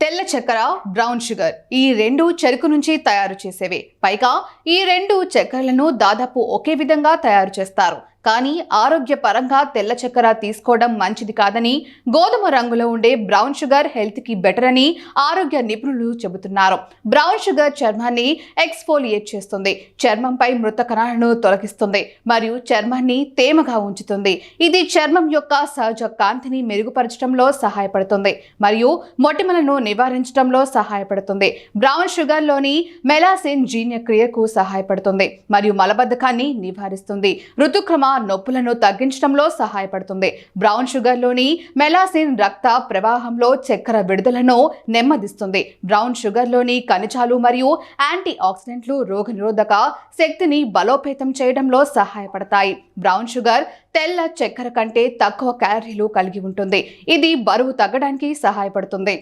తెల్ల చక్కెర brown sugar ఈ రెండు చెరుకు నుంచి తయారు చేసేవే. పైగా ఈ రెండు చక్కెరలను దాదాపు ఒకే విధంగా తయారు చేస్తారు. కానీ ఆరోగ్యపరంగా తెల్ల చక్కెర తీసుకోవడం మంచిది కాదని గోధుమ రంగులో ఉండే బ్రౌన్ షుగర్ హెల్త్కి బెటర్ అని ఆరోగ్య నిపుణులు చెబుతున్నారు. బ్రౌన్ షుగర్ చర్మాన్ని ఎక్స్ఫోలియేట్ చేస్తుంది. చర్మంపై మృత కణాలను తొలగిస్తుంది మరియు చర్మాన్ని తేమగా ఉంచుతుంది. ఇది చర్మం యొక్క సహజ కాంతిని మెరుగుపరచడంలో సహాయపడుతుంది. మరియు మొటిమలను నివారించడంలో సహాయపడుతుంది. బ్రౌన్ షుగర్లోని మెలాసిన్ జీర్ణక్రియకు సహాయపడుతుంది మరియు మలబద్ధకాన్ని నివారిస్తుంది. ఋతుక్రమ నొప్పులను తగ్గించడంలో సహాయపడుతుంది. బ్రౌన్ షుగర్లోని మెలాసిన్ రక్త ప్రవాహంలో చక్కెర విడుదలను నెమ్మదిస్తుంది. బ్రౌన్ షుగర్లోని ఖనిజాలు మరియు యాంటీ ఆక్సిడెంట్లు రోగనిరోధక శక్తిని బలోపేతం చేయడంలో సహాయపడతాయి. బ్రౌన్ షుగర్ తెల్ల చక్కెర కంటే తక్కువ క్యాలరీలు కలిగి ఉంటుంది. ఇది బరువు తగ్గడానికి సహాయపడుతుంది.